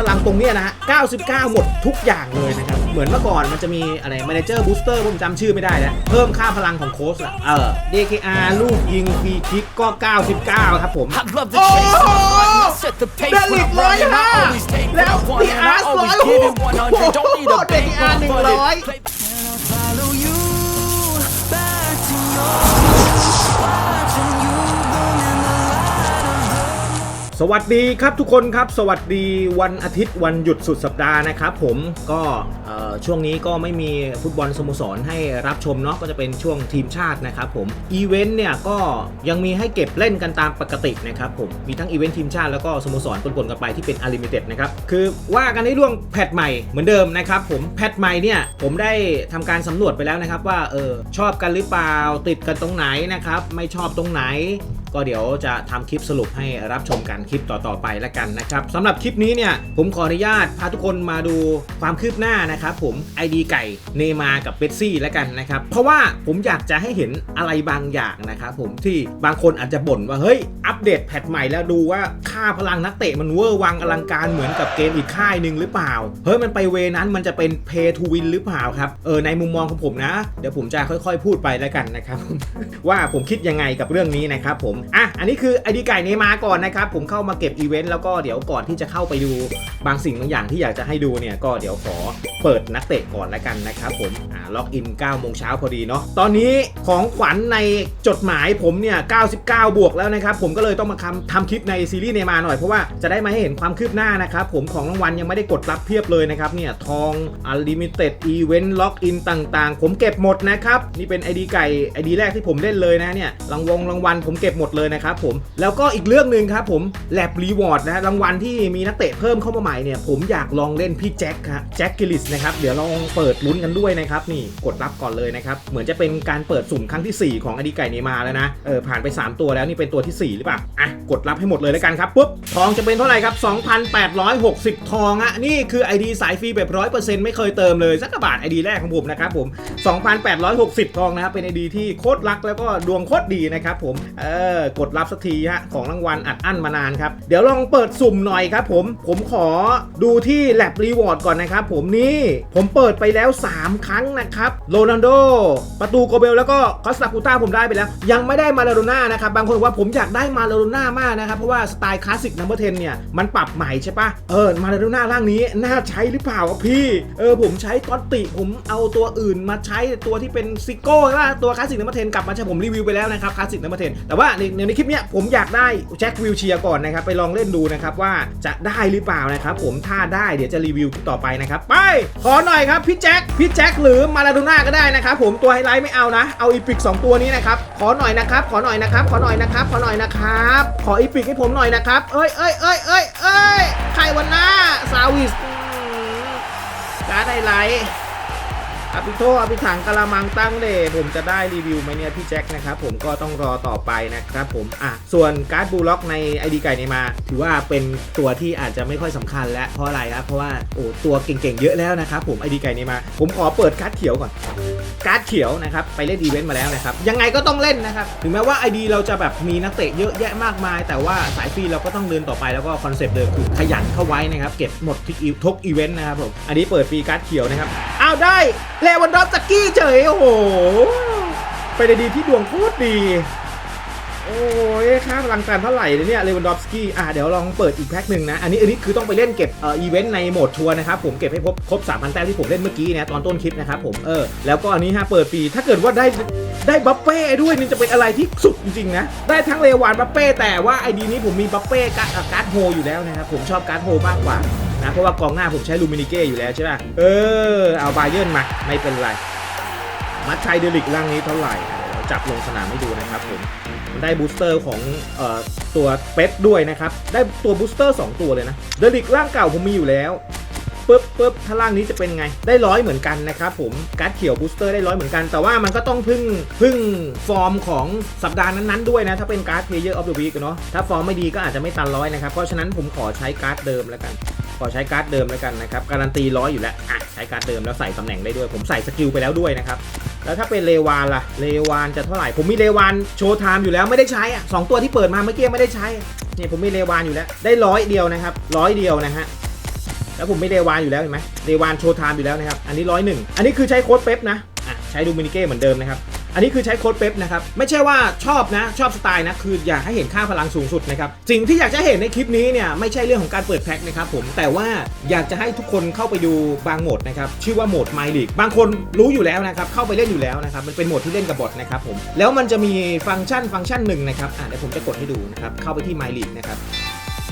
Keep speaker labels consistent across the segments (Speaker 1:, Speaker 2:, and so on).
Speaker 1: พลังตรงเนี้ยนะฮะ 99 หมดทุกอย่างเลยนะครับ เหมือนเมื่อก่อนมันจะมีอะไร Manager Booster ผมจำชื่อไม่ได้แล้ว เพิ่มค่าพลังของโค้ชละเออ DKR ลูกยิงฟรีคิกก็ 99 ครับผม
Speaker 2: I love the chase,
Speaker 1: Oh!
Speaker 2: I set the pace when
Speaker 1: Derrick
Speaker 2: I'm running. I
Speaker 1: Lloyd
Speaker 2: always take what
Speaker 1: แล้ว
Speaker 2: I want and I
Speaker 1: DRS
Speaker 2: always
Speaker 1: 100
Speaker 2: give it 100. Don't need a bank
Speaker 1: เด็กอาร์หนึ่งร้อย
Speaker 2: Play- Follow you back to your
Speaker 1: สวัสดีครับทุกคนครับ สวัสดีวันอาทิตย์วันหยุดสุดสัปดาห์นะครับ ผมก็ ช่วงนี้ก็ไม่มีฟุตบอลสโมสรให้รับชมเนาะก็จะเป็นช่วงทีมชาตินะครับผมอีเวนต์เนี่ยก็ยังมีให้เก็บเล่นกันตามปกตินะครับผมมีทั้งอีเวนต์ทีมชาติแล้วก็สโมสรปนๆกันไปที่เป็นอลิมิเต็ดนะครับคือว่ากันในเรื่องแพทใหม่เหมือนเดิมนะครับผมแพทใหม่เนี่ยผมได้ทำการสำรวจไปแล้วนะครับว่าเออชอบกันหรือเปล่าติดกันตรงไหนนะครับไม่ชอบตรงไหนก็เดี๋ยวจะทำคลิปสรุปให้รับชมกันคลิปต่อๆไปแล้วกันนะครับสำหรับคลิปนี้เนี่ยผมขออนุญาตพาทุกคนมาดูความคืบหน้านะครับครับผม ID ไก่เนมากับเบสซี่แล้วกันนะครับ เพราะว่าผมอยากจะให้เห็นอะไรบางอย่างนะครับผมที่บางคนอาจจะบ่นว่า เฮ้ย อัปเดตแพทใหม่แล้วดูว่าค่าพลังนักเตะมันเวอร์วังอลังการเหมือนกับเกมอีกค่ายหนึ่งหรือเปล่า เฮ้ย มันไปเวนั้นมันจะเป็น pay to win หรือเปล่าครับ เออ ในมุมมองของผมนะ เดี๋ยวผมจะค่อยๆ พูดไปแล้วกันนะครับ ว่าผมคิดยังไงกับเรื่องนี้นะครับผม อะ อันนี้คือไอดีไก่เนมาก่อนนะครับ ผมเข้ามาเก็บอีเวนต์แล้วก็เดี๋ยวก่อนที่จะเข้าไปดูบางสิ่งบางอย่างที่อยากจะให้ดูเนี่ยก็เดี๋ยวขอเปิดิดนักเตะก่อนแล้วกันนะครับผมอ่าล็อกอิน9โมงเช้าพอดีเนาะตอนนี้ของขวัญในจดหมายผมเนี่ย 99 บวกแล้วนะครับ ผมก็เลยต้องมาทำทำคลิปในซีรีส์เนมาหน่อย เพราะว่าจะได้มาให้เห็นความคืบหน้านะครับ ผมของรางวัลยังไม่ได้กดรับเพียบเลยนะครับเนี่ยทอง Unlimited Event Lock In ต่างๆ ผมเก็บหมดนะครับ นี่เป็น ID ไก่ ID แรกที่ผมเล่นเลยนะเนี่ยรางวงรางวัลผมเก็บหมดเลยนะครับผมแล้วก็อีกเรื่องหนึ่งครับผม Lab Reward นะรางวัลที่มีนักเตะเพิ่มเข้ามาใหม่เนี่ยผมอยากลองเล่นพี่แจ็คครับแจ็คกิลิสนะครับ เดี๋ยวลองเปิดลุ้นกันด้วยนะครับนี่กดรับก่อนเลยนะครับ เหมือนจะเป็นการเปิดสุ่มครั้งที่ 4 ของอดีไก่เนมาแล้วนะเออผ่านไป 3 ตัวแล้วนี่เป็นตัวทีสี่4 หรือเปล่าอะกดรับให้หมดเลยแล้วกันครับปุ๊บทองจะเป็นเท่าไหร่ครับ 2,860 ทองอะนี่คือ ID สายฟรีแบบ100%ไม่เคยเติมเลยสักบาท ID แรกของผมนะครับผม 2,860 ทองนะครับเป็น ID ที่โคตรรักแล้วก็ดวงโคตรดีนะครับผมเออกดรับสักทีฮะของรางวัลอัดอั้นมานานครับเดี๋ยวลองเปิดสุ่มหน่อยครับผมผมขอดูที่ Lab Reward ก่อนนะครับผมนี่ผมเปิดไปแล้ว 3 ครั้งนะครับโรนัลโด ประตูโกเบลแล้วก็คอสตาคูต้าผมได้ไปแล้ว ยังไม่ได้มาลาโดน่านะครับบางคนบอกว่าผมอยากได้มาลาโดน่ามากนะครับ เพราะว่าสไตล์คลาสสิกนัมเบอร์เทนเนี่ย มันปรับใหม่ใช่ปะเออมาลาโดน่าร่างนี้น่าใช้หรือเปล่าพี่ เออผมใช้ตอนติผมเอาตัวอื่นมาใช้ตัวที่เป็นซิโก้ว่าตัวคลาสสิกนัมเบอร์เทนกลับมาใช้ผมรีวิวไปแล้วนะครับคลาสสิกนัมเบอร์เทนแต่ว่าในในคลิปเนี้ยผมอยากได้แจ็ควิลเชียก่อนนะครับไปลองเล่นดูนะครับว่าจะได้หรือเปล่านะครับผมถ้าได้เดี๋ยวจะรีวิวต่อไปนะครับไปขอหน่อยครับพี่แจ็คพี่แจ็คหรือมาลาโดน่าก็ได้นะครับผมตัวไฮไลท์ไม่เอานะ เอาอีพิก2ตัวนี้นะครับขอหน่อยนะครับ ขอหน่อยนะครับ ขอหน่อยนะครับ ขอหน่อยนะครับ ขออีพิกให้ผมหน่อยนะครับเอ้ยเอ้ยเอ้ยเอ้ยเอ้ยใครวันหน้าซาวิสการ์ดไฮไลท์ อภิโทอภิถังกะละมังตั้งเดผมจะได้รีวิวไหมเนี่ยพี่แจ็คนะครับผมก็ต้องรอต่อไปนะครับผมอะส่วนการ์ดบูล็อกใน ID ไก่ในมา ถือว่าเป็นตัวที่อาจจะไม่ค่อยสำคัญแล้วเพราะอะไรครับเพราะว่าโอ้ตัวเก่งๆเยอะแล้วนะครับผม ID ไก่ในมา ผมขอเปิดการ์ดเขียวก่อนการ์ดเขียวนะครับไปเล่นอีเวนต์มาแล้วนะครับยังไงก็ต้องเล่นนะครับถึงแม้ว่า ID เราจะแบบมีนักเตะเยอะแยะมากมาย แต่ว่าสายฟรีเราก็ต้องเดินต่อไปแล้วก็คอนเซปต์เดิมคือขยันเข้าไว้นะครับเก็บหมดทุกทุกอีเวนต์นะครับผมอันนี้เปิดฟรีการ์ดเขียวนะครับอ้าวได้เลวันดอฟสกี้เฉย โอ้โหเป็นไอดีที่ดวงโคตรดี โอ้ยค่าพลังการเท่าไหร่เลยเนี่ยเลวันดอฟสกี้อะเดี๋ยวลองเปิดอีกแพ็คหนึ่งนะ อันนี้อันนี้คือต้องไปเล่นเก็บเอ่ออีเวนต์ในโหมดทัวร์นะครับ ผมเก็บให้ครบครบ3,000แต้มที่ผมเล่นเมื่อกี้นะตอนต้นคลิปนะครับผมเออแล้วก็อันนี้ฮะเปิดฟรีถ้าเกิดว่าได้ได้บัฟเป้ด้วยนี่จะเป็นอะไรที่สุดจริงๆนะ ได้ทั้งเลวานบัฟเป้แต่ว่าไอดีนี้ผมมีบัฟเป้การ์ดโฮอยู่แล้วนะครับผมชอบการ์ดโฮมากกว่า นะเพราะว่ากองหน้าผมใช้ลูมินิเก้อยู่แล้วใช่ป่ะเออเอาบาเยิร์นมาไม่เป็นไร มัดชัยเดลิกร่างนี้เท่าไหร่จับลงสนามให้ดูนะครับผมได้บูสเตอร์ของออตัวเป๊ปด้วยนะครับ ได้ตัวบูสเตอร์ 2 ตัวเลยนะเดลิกร่างเก่าผมมีอยู่แล้วปึ๊บปึ๊บถ้าร่างนี้จะเป็นไง ได้ร้อยเหมือนกันนะครับผมการ์ดเขียวบูสเตอร์ได้ร้อยเหมือนกัน แต่ว่ามันก็ต้องพึ่งพึ่งฟอร์มของสัปดาห์นั้น ๆ ด้วยนะ ถ้าเป็นการ์ดเพลเยอร์ออฟเดอะวีคเนาะถ้าฟอร์มไม่ดีก็อาจจะไม่ตันร้อยนะครับ เพราะฉะนั้นผมขอใช้การ์ดเดิมแล้วกัน ขอใช้การ์ดเดิมแล้วกันนะครับ การันตีร้อยอยู่แล้วอะใช้การ์ดเดิมแล้วใส่ตำแหน่งได้ด้วย ผมใส่สกิลไปแล้วด้วยนะครับ แล้วถ้าเป็นเลวานล่ะ เลวานจะเท่าไหร่ ผมมีเลวานโชว์ไทม์อยู่แล้วไม่ได้ใช้อะสองตัวที่เปิดมาเมื่อกี้ไม่ได้ใช้เนี่ยผมมีเลวานอยู่แล้ว ได้ร้อยเดียวนะครับร้อยเดียวนะฮะแล้วผมไม่เดวานอยู่แล้วเห็นไหมเดวานโชว์ไทม์อยู่แล้วนะครับ อันนี้ร้อยหนึ่งอันนี้คือใช้โค้ดเป๊ปนะอะใช้ดูมินิเก้เหมือนเดิมนะครับ อันนี้คือใช้โค้ดเป๊ปนะครับไม่ใช่ว่าชอบนะชอบสไตล์นะคืออยากให้เห็นค่าพลังสูงสุดนะครับสิ่งที่อยากจะเห็นในคลิปนี้เนี่ยไม่ใช่เรื่องของการเปิดแพ็คนะครับผมแต่ว่าอยากจะให้ทุกคนเข้าไปดูบางโหมดนะครับชื่อว่าโหมด My League บางคนรู้อยู่แล้วนะครับเข้าไปเล่นอยู่แล้วนะครับมันเป็นโหมดที่เล่นกับบอทนะครับผมแล้วมันจะมีฟังก์ชันฟังก์ชันหนึ่งนะครับอะเดี๋ยวผมจะกดให้ดูนะครับเข้าไปที่ My League นะครับ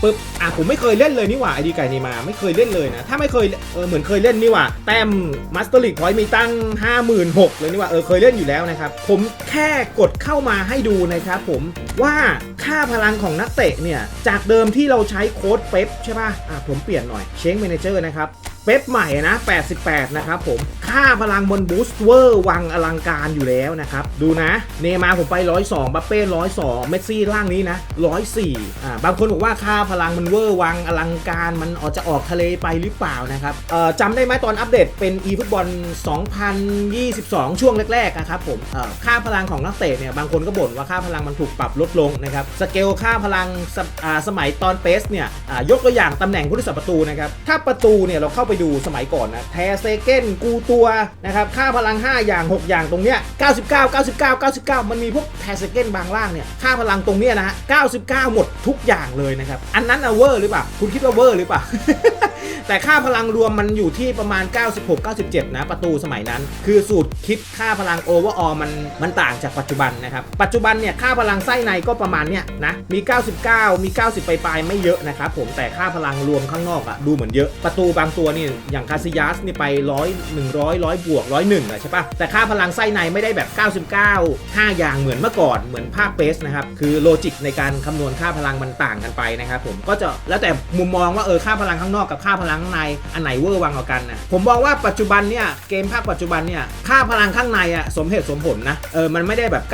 Speaker 1: ปึ๊บอะผมไม่เคยเล่นเลยนี่หว่าไอดีไก่นีมาไม่เคยเล่นเลยนะ ถ้าไม่เคยเออเหมือนเคยเล่นนี่หว่า แต้มมาสเตอร์ลีกพอยมีตั้ง 56,000เลยนี่หว่าเออเคยเล่นอยู่แล้วนะครับ ผมแค่กดเข้ามาให้ดูนะครับผมว่าค่าพลังของนักเตะเนี่ยจากเดิมที่เราใช้โค้ดเป๊ปใช่ป่ะอะผมเปลี่ยนหน่อยเชงเมนเจอร์นะครับเป๊ปใหม่นะ 88 นะครับผม ค่าพลังบนบูสต์เวอร์วังอลังการอยู่แล้วนะครับ ดูนะ เนย์มาผมไป 102 บัปเป้102 เมสซี่ล่างนี้นะ 104อ่าบางคนบอกว่าค่าพลังมันเวอร์วังอลังการมันออกจะออกทะเลไปหรือเปล่านะครับเอ่อจำได้ไหมตอนอัปเดตเป็น e ฟุตบอล2022 ช่วงแรกๆนะครับผมเอ่อค่าพลังของนักเตะเนี่ยบางคนก็บ่นว่าค่าพลังมันถูกปรับลดลงนะครับสเกลค่าพลังสอ่าสมัยตอนเปสเนี่ยอ่ายกตัวอย่างตำแหน่งผู้รักษาประตูนะครับถ้าประตูเนี่ยเราเข้าไปดูสมัยก่อนนะแทเซเกนกูตัวนะครับค่าพลัง 5 อย่าง 6 อย่างตรงเนี้ย99 99 99 มันมีพวกแทเซเกนบางล่างเนี่ยค่าพลังตรงเนี้ยนะฮะ99 หมดทุกอย่างเลยนะครับอันนั้นอะเวอร์หรือเปล่าคุณคิดว่าเวอร์หรือเปล่าแต่ค่าพลังรวมมันอยู่ที่ประมาณ 96 97 นะ ประตูสมัยนั้น คือสูตรคิดค่าพลังโอเวอร์ออมันมันต่างจากปัจจุบันนะครับ ปัจจุบันเนี่ยค่าพลังไส้ในก็ประมาณเนี้ยนะ มี 99 มี 90 ไปลายไม่เยอะนะครับผมแต่ค่าพลังรวมข้างนอกอะดูเหมือนเยอะ ประตูบางตัวนี่อย่างคาซิยัสนี่ไป 100 100 100บวก101อะใช่ปะแต่ค่าพลังไส้ในไม่ได้แบบ 99 5 อย่างเหมือนเมื่อก่อนเหมือนภาคเปสนะครับ คือโลจิกในการคำนวณค่าพลังมันต่างกันไปนะครับผมก็จะแล้วแต่มุมมองว่าเออค่าพลังข้างนอกกับค่าพลังข้างในอันไหนเวอร์วังกว่ากันนะผมมองว่าปัจจุบันเนี่ยเกมภาคปัจจุบันเนี่ยค่าพลังข้างในอะสมเหตุสมผลนะเออมันไม่ได้แบบ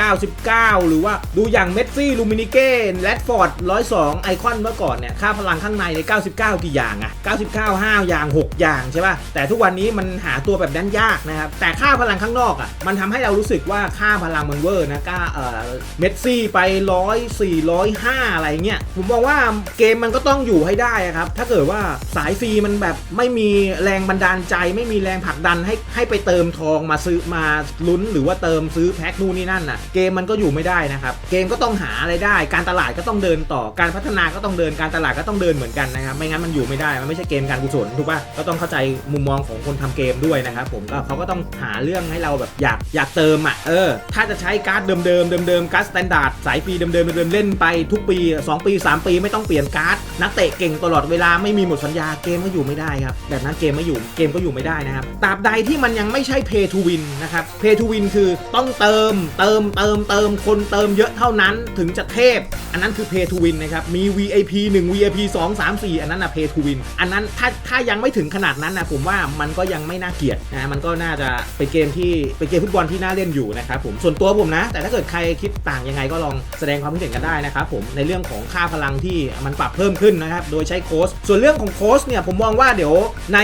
Speaker 1: 99 หรือว่าดูอย่างเมสซี่ลูมินิเก้แรดฟอร์ด102 ไอคอนเมื่อก่อนเนี่ยค่าพลังข้างในใน 99 กี่อย่างอะ99 5 อย่าง 6 อย่างใช่ป่ะแต่ทุกวันนี้มันหาตัวแบบนั้นยากนะครับ แต่ค่าพลังข้างนอกอะมันทำให้เรารู้สึกว่าค่าพลังมันเวอร์นะก้าเออเมสซี่ไป104 105อยห้าอะไรเงี้ย ผมมองว่าเกมมันก็ต้องอยู่ให้ได้ครับ ถ้าเกิดว่าสายฟรีมันแบบไม่มีแรงบันดาลใจ ไม่มีแรงผลักดันให้ให้ไปเติมทองมาซื้อมาลุ้นหรือว่าเติมซื้อแพ็คนู่นนี่นั่นน่ะ เกมมันก็อยู่ไม่ได้นะครับ เกมก็ต้องหาอะไรได้ การตลาดก็ต้องเดินต่อ การพัฒนาก็ต้องเดิน การตลาดก็ต้องเดินเหมือนกันนะครับ ไม่งั้นมันอยู่ไม่ได้ มันไม่ใช่เกมการกุศลถูกป่ะ ก็ต้องเข้าใจมุมมองของคนทำเกมด้วยนะครับผมก็เขาก็ต้องหาเรื่องให้เราแบบอยากอยากเติมอะเออ ถ้าจะใช้การ์ดเดิมๆเดิมๆการ์ดสแตนดาร์ดสายฟรีเดิมๆเดิมๆเล่นไปทุกปี 2 ปี 3 ปีไม่ต้องเปลี่ยนการ์ดนักเตะเก่งตลอดเวลาไม่มีหมดสัญญาเกมก็อยู่ไม่ได้ครับแบบนั้นเกมไม่อยู่เกมก็อยู่ไม่ได้นะครับตราบใดที่มันยังไม่ใช่ pay to win นะครับ pay to win คือต้องเติมเติมเติมเติมคนเติมเยอะเท่านั้นถึงจะเทพ อันนั้นคือ pay to win นะครับมี VIP 1 VIP 2 3 4 อันนั้นนะ pay to win อันนั้นถ้าถ้ายังไม่ถึงขนาดนั้นนะผมว่ามันก็ยังไม่น่าเกลียดนะมันก็น่าจะเป็นเกมที่เป็นเกมฟุตบอลที่น่าเล่นอยู่นะครับผมส่วนตัวผมนะ แต่ถ้าเกิดใครคิดต่างยังไงก็ลองแสดงความคิดเห็นกันได้นะครับผมในเรื่องของค่าพลังที่มันปรับเพิ่มขึ้นนะครับโดยใช้โค้ชส่วนเรื่องของโค้ชเนี่ยผมมองว่าเดี๋ยวใน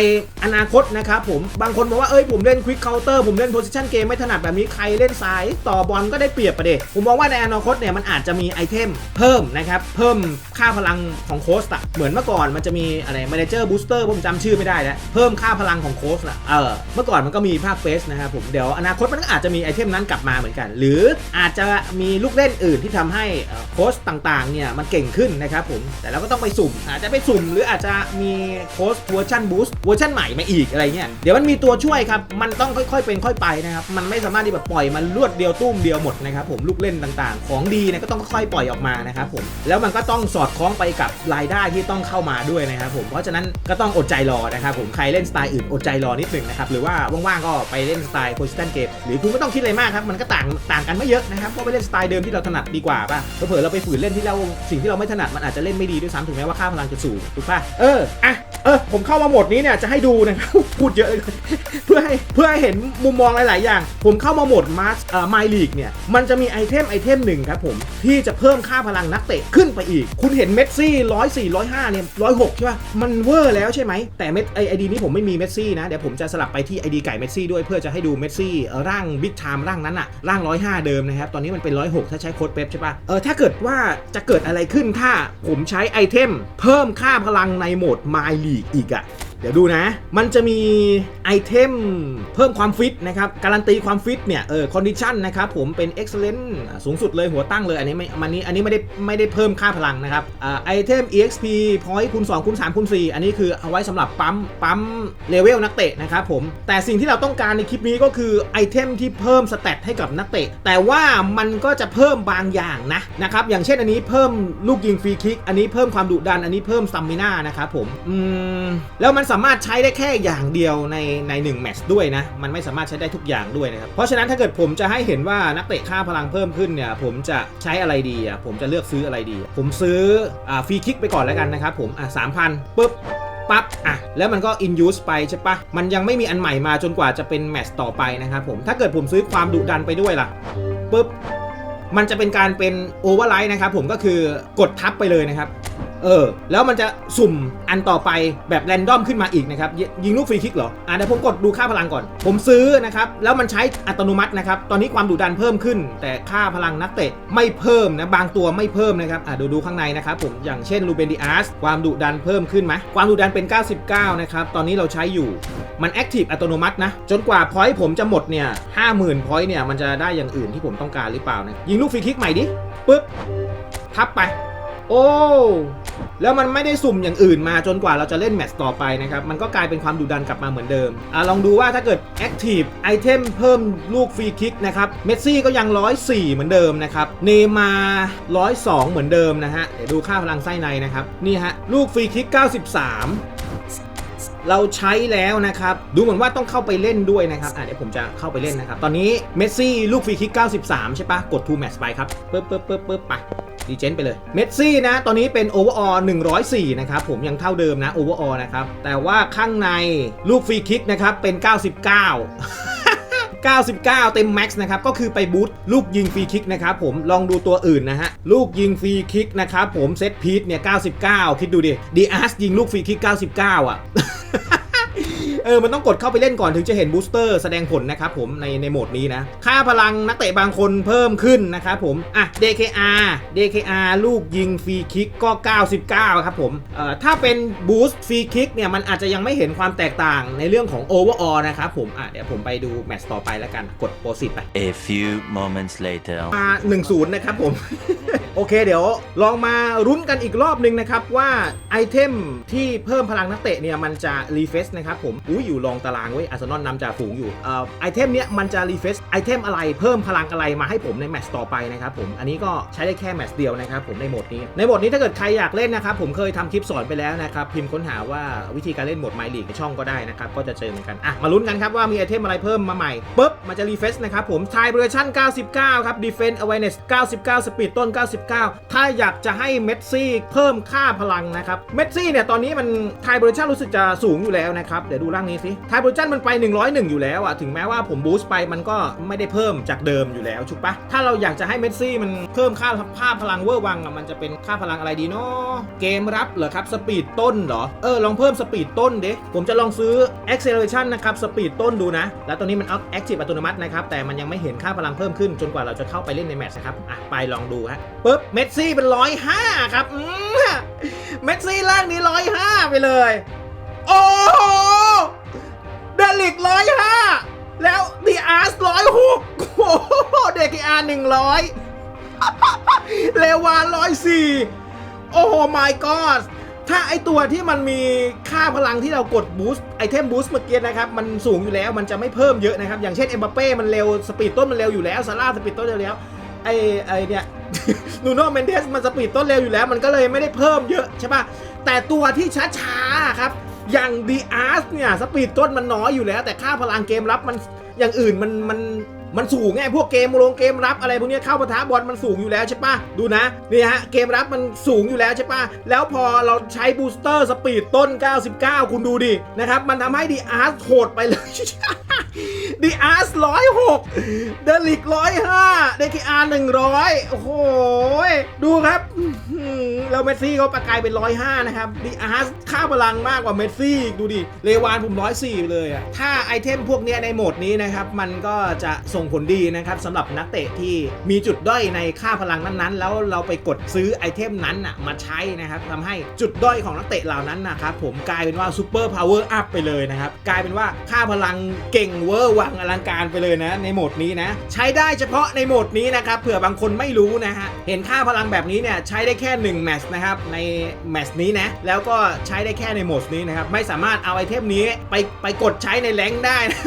Speaker 1: อนาคตนะครับผมบางคนบอกว่าเอ้ยผมเล่นควิกเคาน์เตอร์ผมเล่นโพซิชันเกมไม่ถนัดแบบนี้ใครเล่นสายต่อบอลก็ได้เปรียบประเดผมมองว่าในอนาคตเนี่ยมันอาจจะมีไอเทมเพิ่มนะครับเพิ่มค่าพลังของโค้ชอะเหมือนเมื่อก่อนมันจะมีอะไรมาเนเจอร์บูสเตอร์ผมจำชื่อไม่ได้แล้วเพิ่มค่าพลังของโค้ชอะเออเมื่อก่อนมันก็มีภาคเฟสนะครับผมเดี๋ยวอนาคตมันก็อาจจะมีไอเทมนั้นกลับมาเหมือนกัน หรืออาจจะมีลูกเล่นอื่นที่ทำให้โค้ชต่างๆเนี่ยมันเก่งขึ้นนะครับผมแต่เราก็ต้องไปสุ่ม อาจจะไปสุ่ม หรืออาจจะมีโค้ชเวอร์ชันบูสต์เวอร์ชันใหม่มาอีกอะไรเงี้ยเดี๋ยวมันมีตัวช่วยครับมันต้องค่อยๆเป็นค่อยไปนะครับมันไม่สามารถที่แบบปล่อยมันรวดเดียวตุ้มเดียวหมดนะครับผมลูกเล่นต่างๆ ของดีเนี่ยก็ต้องค่อยๆปล่อยออกมานะครับผมแล้วมันก็ต้องสอดคล้องไปกับรายได้ที่ต้องเข้ามาด้วยนะครับผมเพราะฉะนั้นก็ต้องอดใจรอนะครับผมใครเล่นสไตล์อื่นอดใจรอนิดหนึ่งนะครับหรือว่าว่างๆก็ไปเล่นสไตล์โพสิชันเกมหรือคุณไม่ต้องคิดอะไรมากครับมันก็ต่างต่างกันไม่เยอะนะครับก็ไปเล่นสไตล์เดิมที่เราถนัดดีกว่าป่ะเผื่อเราไปฝืนเล่นที่เราสิ่งที่เราไม่ถนัดมันอาจจะเล่นไม่ดีด้วยซ้ำถึงแม้ว่าค่าพลังจะสูงถูกป่ะเอออะเออผมเข้ามาโหมดนี้เนี่ยจะให้ดูนะครับพูดเยอะเลยเพื่อให้เพื่อให้เห็นมุมมองหลาย ๆ อย่าง ผมเข้ามาโหมดมาร์เอ่อไมลีกเนี่ยมันจะมีไอเทมไอเทมหนึ่งครับผมที่จะเพิ่มค่าพลังนักเตะขึ้นไปอีก คุณเห็นเมสซี่ร้อยสี่ร้อยห้าเนี่ยร้อยหกใช่ป่ะมันเวอร์แล้วใช่ไหมแต่เมสไอไอดีนี้ผมไม่มีเมสซี่นะเดี๋ยวผมจะสลับไปที่ไอดีไก่เมสซี่ด้วยเพื่อจะให้ดูเมสซี่ร่างบิ๊กไทม์ร่างนั้นอะร่างร้อยห้าเดิมนะครับ ตอนนี้มันเป็นร้อยหกถ้าใช้โค้ดเป๊ปใช่ปะเออถ้าเกิดว่าจะเกิดอะไรขึ้นถ้าผมใช้ไอเทม เพิ่มค่าพลังในโหมดไมลี่กอีกอะ เดี๋ยวดูนะ มันจะมีไอเทมเพิ่มความฟิตนะครับ การันตีความฟิตเนี่ย เออ คอนดิชันนะครับผมเป็น excellent อ่าสูงสุดเลยหัวตั้งเลย อันนี้ไม่อันนี้อันนี้ไม่ได้ไม่ได้เพิ่มค่าพลังนะครับอ่าไอเทม exp point คูณ2คูณ3คูณ4อันนี้คือเอาไว้สำหรับปั๊มปั๊มเลเวลนักเตะนะครับผม แต่สิ่งที่เราต้องการในคลิปนี้ก็คือไอเทมที่เพิ่มสเตตให้กับนักเตะ แต่ว่ามันก็จะเพิ่มบางอย่างนะนะครับ อย่างเช่นอันนี้เพิ่มลูกยิงฟรีคิก อันนี้เพิ่มความดุดัน อันนี้เพิ่มซัมมิน่านะครับผม อืม แล้วมันสามารถใช้ได้แค่อย่างเดียวในในหนึ่งแมตช์ด้วยนะ มันไม่สามารถใช้ได้ทุกอย่างด้วยนะครับ เพราะฉะนั้นถ้าเกิดผมจะให้เห็นว่านักเตะค่าพลังเพิ่มขึ้นเนี่ยผมจะใช้อะไรดีอะผมจะเลือกซื้ออะไรดี ผมซื้ออ่าฟรีคิกไปก่อนแล้วกันนะครับผมอะสามพันปุ๊บปั๊บอะแล้วมันก็ in use ไปใช่ปะมันยังไม่มีอันใหม่มาจนกว่าจะเป็นแมตช์ต่อไปนะครับผมถ้าเกิดผมซื้อความดุดันไปด้วยล่ะปุ๊บมันจะเป็นการเป็นโอเวอร์ไลท์นะครับผมก็คือกดทับไปเลยนะครับ เออ แล้วมันจะสุ่มอันต่อไปแบบแรนดอมขึ้นมาอีกนะครับยยิงลูกฟรีคิกเหรอ อะเดี๋ยวผมกดดูค่าพลังก่อน ผมซื้อนะครับ แล้วมันใช้อัตโนมัตินะครับ ตอนนี้ความดุดันเพิ่มขึ้น แต่ค่าพลังนักเตะไม่เพิ่มนะ บางตัวไม่เพิ่มนะครับ อะดูดูข้างในนะครับผม อย่างเช่นลูเบนดิอาสความดุดันเพิ่มขึ้นไหมความดุดันเป็น 99 นะครับ ตอนนี้เราใช้อยู่ มันแอคทีฟอัตโนมัตินะ จนกว่าพอยต์ผมจะหมดเนี่ย50,000พอยต์เนี่ยมันจะได้อย่างอื่นที่ผมต้องการหรือเปล่านะยิงลูกฟรีคิกใหม่ดิปึ๊บทับไป โอ้ แล้วมันไม่ได้สุ่มอย่างอื่นมาจนกว่าเราจะเล่นแมตช์ต่อไปนะครับมันก็กลายเป็นความดุดันกลับมาเหมือนเดิมอะลองดูว่าถ้าเกิด Active ไอเทมเพิ่มลูกฟรีคิกนะครับเมสซี่ก็ยัง 104 เหมือนเดิมนะครับเนมา102 เหมือนเดิมนะฮะเดี๋ยวดูค่าพลังไส้ในนะครับนี่ฮะลูกฟรีคิก 93เราใช้แล้วนะครับ ดูเหมือนว่าต้องเข้าไปเล่นด้วยนะครับอะเดี๋ยวผมจะเข้าไปเล่นนะครับ ตอนนี้เมสซี่ลูกฟรีคิก 93 ใช่ปะกด 2 match ไปครับปึ๊บปึ๊บปึ๊บปึ๊บไป ดีเจนไปเลย เมสซี่นะ ตอนนี้เป็นโอเวอร์ออ104 นะครับ ผมยังเท่าเดิมนะโอเวอร์ออนะครับ แต่ว่าข้างในลูกฟรีคิกนะครับ เป็น 99 99 เต็มแม็กซ์นะครับ ก็คือไปบูตลูกยิงฟรีคิกนะครับผมลองดูตัวอื่นนะฮะ ลูกยิงฟรีคิกนะครับผมเซตพีทเนี่ย 99 คิดดูดิดีอาร์สยิงลูกฟรีคิก 99 อะ เออ มันต้องกดเข้าไปเล่นก่อนถึงจะเห็นบูสเตอร์แสดงผลนะครับผมในในโหมดนี้นะ ค่าพลังนักเตะบางคนเพิ่มขึ้นนะครับผม อะ DKR DKR ลูกยิงฟรีคิกก็ 99 ครับผมเอ่อถ้าเป็นบูสต์ฟรีคิกเนี่ย มันอาจจะยังไม่เห็นความแตกต่างในเรื่องของโอเวอร์ออนะครับผม อะ เดี๋ยวผมไปดูแมตช์ต่อไปแล้วกัน กดโปรสิตไป
Speaker 3: A few moments later.
Speaker 1: มา1-0 นะครับผม โอเคเดี๋ยวลองมารุ้นกันอีกรอบหนึ่งนะครับว่าไอเทมที่เพิ่มพลังนักเตะเนี่ยมันจะรีเฟซนะครับผมอุ้ยอยู่รองตารางไว้ยอาร์เซนอลนำจ่าฝูงอยู่เอ่อไอเทมเนี้ยมันจะรีเฟซไอเทมอะไรเพิ่มพลังอะไรมาให้ผมในแมตช์ต่อไปนะครับผมอันนี้ก็ใช้ได้แค่แมตช์เดียวนะครับผมในโหมดนี้ ในโหมดนี้ถ้าเกิดใครอยากเล่นนะครับผมเคยทำคลิปสอนไปแล้วนะครับพิมพ์ค้นหาว่าวิธีการเล่นโหมดไมลีกในช่องก็ได้นะครับก็จะเจอเหมือนกันอะมาลุ้นกันครับว่ามีไอเทมอะไรเพิ่มมาใหม่ปุ๊บมันจะรีเฟซนะครับผมทายเบอร์ชั่น 99 ครับ Defense Awareness 99 Speed ต้น 99 ถ้าอยากจะให้เมสซี่เพิ่มค่าพลังนะครับเมสซี่เนี่ยตอนนี้มันทายเบอร์ชั่นรู้สึกจะสูงอยู่แล้วนะครับเดี๋ยวดูร่างนี้สิทายบอร์ชั่นมันไป 101 อยู่แล้วอะถึงแม้ว่าผมบูสต์ไปมันก็ไม่ได้เพิ่มจากเดิมอยู่แล้วถูกปะถ้าเราอยากจะให้เมสซี่มันเพิ่มค่าค่าพพลังเวอร์วังอะมันจะเป็นค่าพลังอะไรดีเนาะเกมรับเหรอครับสปีดต้นเหรอเออลองเพิ่มสปีดต้นเด็ผมจะลองซื้อ acceleration นะครับสปีดต้นดูนะ แล้วตอนนี้มัน active อัตโนมัตินะครับแต่มันยังไม่เห็นค่าพลังเพิ่มขึ้นจนกว่าเราจะเข้าไปเล่นในแมตช์นะครับอะไปลองดูฮะปุ๊บเมสซี่เป็นร้อยห้าครับเมสซี่ล่างนี้ร้อยห้าไปเลย โอ้ ลิกร้อยห้าแล้วดีอาร์สร้อยหกโอ้โหเดกิอาร์หนึ่งร้อยเลวานร้อยสี่โอ้โห my god ถ้าไอตัวที่มันมีค่าพลังที่เรากดบูสต์ไอเทมบูสต์เมื่อกี้นะครับ มันสูงอยู่แล้วมันจะไม่เพิ่มเยอะนะครับ อย่างเช่นเอ็มบัปเป้มันเร็ว สปีดต้นมันเร็วอยู่แล้วซาร่าสปีดต้นเร็วแล้วไอไอเนี่ยนูโน่เมนเดสมันสปีดต้นเร็วอยู่แล้ว มันก็เลยไม่ได้เพิ่มเยอะใช่ป่ะแต่ตัวที่ช้าๆครับ อย่างดีอาร์สเนี่ยสปีดต้นมันน้อยอยู่แล้ว แต่ค่าพลังเกมรับมันอย่างอื่นมันมันมันสูงไงพวกเกมลงเกมรับอะไรพวกนี้เข้าปะทะบอลมันสูงอยู่แล้วใช่ปะดูนะนี่ฮะเกมรับมันสูงอยู่แล้วใช่ปะแล้วพอเราใช้บูสเตอร์สปีดต้น 99 คุณดูดินะครับมันทำให้ดีอาร์สโหดไปเลย ดีอาร์สร้อยหกเดลิกร้อยห้าเดคิอาร์หนึ่งร้อยโอ้โห ดูครับแล้วเมสซี่เขาประกายเป็นร้อยห้านะครับดีอาร์สค่าพลังมากกว่าเมสซี่อีกดูดิ เลวานผมร้อยสี่เลยอะถ้าไอเทมพวกเนี้ยในโหมดนี้นะครับ มันก็จะส่งผลดีนะครับสำหรับนักเตะที่มีจุดด้อยในค่าพลังนั้นๆ แล้วเราไปกดซื้อไอเทมนั้นอะมาใช้นะครับทำให้จุดด้อยของนักเตะเหล่านั้นนะครับผมกลายเป็นว่าซูเปอร์พาวเวอร์อัพไปเลยนะครับกลายเป็นว่าค่าพลังเก่งเวอร์วังอลังการไปเลยนะ ในโหมดนี้นะ ใช้ได้เฉพาะในโหมดนี้นะครับเผื่อบางคนไม่รู้นะฮะเห็นค่าพลังแบบนี้เนี่ยใช้ได้แค่ 1 แมตช์นะครับในแมตช์นี้นะแล้วก็ใช้ได้แค่ในโหมดนี้นะครับไม่สามารถเอาไอเทมนี้ไปไปกดใช้ในแรงได้นะ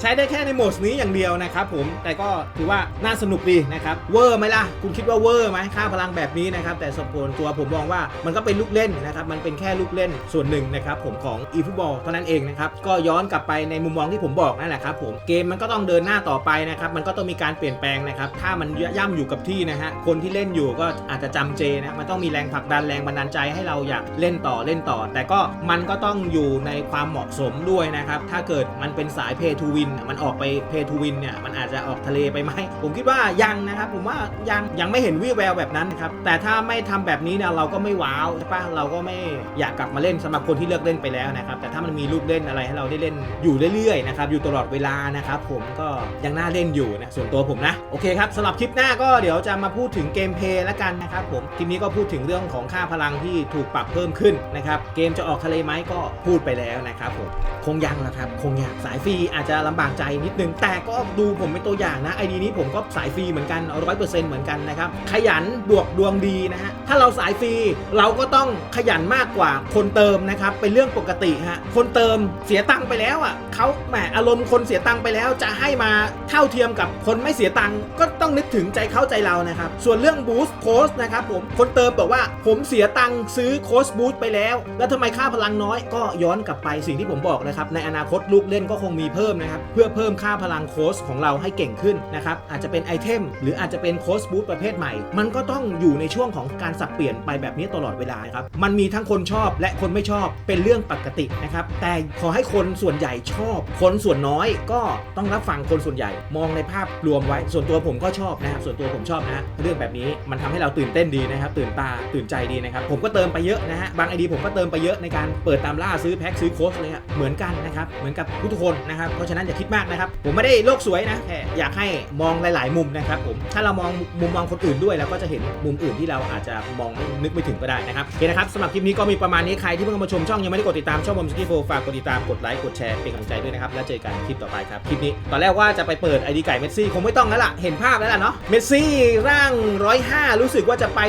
Speaker 1: ใช้ได้แค่ในโหมดนี้อย่างเดียวนะครับผมแต่ก็ถือว่าน่าสนุกดีนะครับเวอร์ไหมล่ะคุณคิดว่าเวอร์ไหมค่าพลังแบบนี้นะครับแต่สมผลตัวผมมองว่ามันก็เป็นลูกเล่นนะครับมันเป็นแค่ลูกเล่นส่วนหนึ่งนะครับผมของ e ฟุตบอลเท่านั้นเองนะครับก็ย้อนกลับไปในมุมมองที่ผมบอกนั่นแหละครับผมเกมมันก็ต้องเดินหน้าต่อไปนะครับมันก็ต้องมีการเปลี่ยนแปลงนะครับถ้ามันย่ำอยู่กับที่นะฮะคนที่เล่นอยู่ก็อาจจะจำเจนะมันต้องมีแรงผลักดันแรงบันดาลใจให้เราอยากเล่นต่อเล่นต่อ แต่ก็มันก็ต้องอยู่ในความเหมาะสมด้วยนะครับถ้าเกิดมันเป็นสาย pay to win มันออกไป pay to win เนี่ยมันอาจจะออกทะเลไปไหมผมคิดว่ายังนะครับผมว่ายังยังไม่เห็นวี่แววแบบนั้นนะครับแต่ถ้าไม่ทำแบบนี้เนี่ยเราก็ไม่ว้าวใช่ปะเราก็ไม่อยากกลับมาเล่นสำหรับคนที่เลิกเล่นไปแล้วนะครับแต่ถ้ามันมีลูกเล่นอะไรให้เราได้เล่นอยู่เรื่อยๆนะครับอยู่ตลอดเวลานะครับผมก็ยังน่าเล่นอยู่นะส่วนตัวผมนะโอเคครับสำหรับคลิปหน้าก็เดี๋ยวจะมาพูดถึงเกมเพลย์แล้วกันนะครับผมคลิปนี้ก็พูดถึงเรื่องของค่าพลังที่ถูกปรับเพิ่มขึ้นนะครับเกมจะออกทะเลไหมก็พูดไปแล้วนะครับผมคงยังละครับคงยังสายฟรีอาจจะลำบากใจนิดนึง แต่ก็ดูผมเป็นตัวอย่างนะไอดีนี้ผมก็สายฟรีเหมือนกันร้อยเปอร์เซ็นต์เหมือนกันนะครับขยันบวกดวงดีนะฮะถ้าเราสายฟรีเราก็ต้องขยันมากกว่าคนเติมนะครับเป็นเรื่องปกติฮะคนเติมเสียตังค์ไปแล้วอะเขาแหมอารมณ์คนเสียตังค์ไปแล้วจะให้มาเท่าเทียมกับคนไม่เสียตังค์ก็ต้องนึกถึงใจเข้าใจเรานะครับ ส่วนเรื่องบูสต์โค้ชนะครับผมคนเติมบอกว่าผมเสียตังค์ซื้อโค้ชบูสต์ไปแล้ว แล้วทำไมค่าพลังน้อยก็ย้อนกลับไปสิ่งที่ผมบอกนะครับ ในอนาคตลูกเล่นก็คงมีเพิ่มนะครับ เพื่อเพิ่มค่าพลังโค้ชของเราให้เก่งขึ้นนะครับ อาจจะเป็นไอเทมหรืออาจจะเป็นโค้ชบูสต์ประเภทใหม่ มันก็ต้องอยู่ในช่วงของการสับเปลี่ยนไปแบบนี้ตลอดเวลาครับมันมีทั้งคนชอบและคนไม่ชอบเป็นเรื่องปกตินะครับแต่ขอให้คนส่วนใหญ่ชอบคนนส่วนน้อยก็ต้องรับฟังคนส่วนใหญ่ มองในภาพรวมไว้ ส่วนตัวผมก็ชอบนะครับ ส่วนตัวผมชอบนะเรื่องแบบนี้มันทำให้เราตื่นเต้นดีนะครับ ตื่นตาตื่นใจดีนะครับ ผมก็เติมไปเยอะนะฮะ บางไอดีผมก็เติมไปเยอะในการเปิดตามล่าซื้อแพ็คซื้อโค้ชเลยอะเหมือนกันนะครับ เหมือนกับทุกคนนะครับ เพราะฉะนั้นอย่าคิดมากนะครับ ผมไม่ได้โลกสวยนะ แค่อยากให้มองหลาย ๆ มุมนะครับผม ถ้าเรามองมุมมองคนอื่นด้วยเราก็จะเห็นมุมอื่นที่เราอาจจะมองนึกไม่ถึงก็ได้นะครับโอเคนะครับสำหรับคลิปนี้ก็มีประมาณนี้ ใครที่เพิ่งมาชมช่องยังไม่ได้กดติดตามช่องบอมสกี้โฟฝากกดติดตาม กดไลค์ กดแชร์ เป็นกำลังใจด้วยนะครับแล้วเจอกันคลิปต่อไปครับ คลิปนี้ตอนแรกว่าจะไปเปิดไอดีไก่เมสซี่คงไม่ต้องแล้วล่ะ เห็นภาพแล้วล่ะเนาะ เมสซี่ร่าง 105 รู้สึกว่าจะไป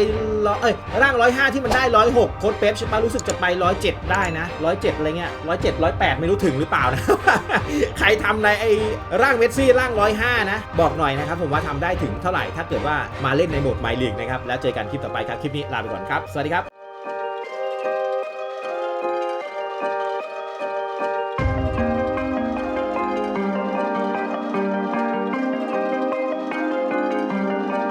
Speaker 1: ร้อเอ้ยร่าง 105 ที่มันได้ 106 โค้ดเป๊ปใช่ปะรู้สึกจะไป 107 ได้นะ 107 อะไรเงี้ย 107 108 ไม่รู้ถึงหรือเปล่านะ ใครทำในไอร่างเมสซี่ร่าง 105 นะ บอกหน่อยนะครับผมว่าทำได้ถึงเท่าไหร่ถ้าเกิดว่ามาเล่นในโหมดไมลีกนะครับแล้วเจอกันคลิปต่อไปครับคลิปนี้ลาไปก่อนครับสวัสดีครับ